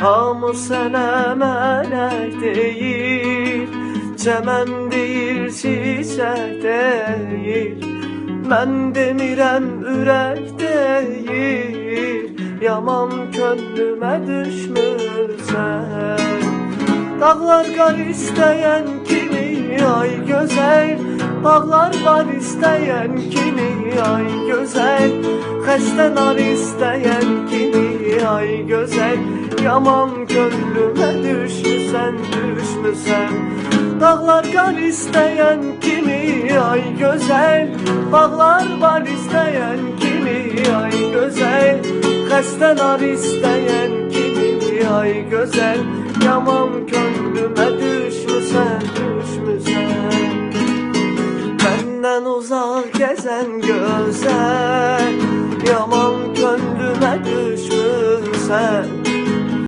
Hamı sənə mələk deyir Çəmən deyir, çiçək deyir Mən demirəm ürək deyir Yaman könlümə düşmürsən Dağlar qar istəyən kimi ay gözəl Dağlar var istəyən kimi ay gözəl Xəstə nar istəyən kimi ay gözəl Yaman könlümə düşmüsən, düşmüsən Dağlar qar istəyən kimi ay gözəl Bağlar var istəyən kimi ay gözəl Xəstə nar istəyən kimi ay gözəl Yaman könlümə düşmüsən, düşmüsən Məndən uzaq gəzən gözəl Yaman könlümə düşmüsən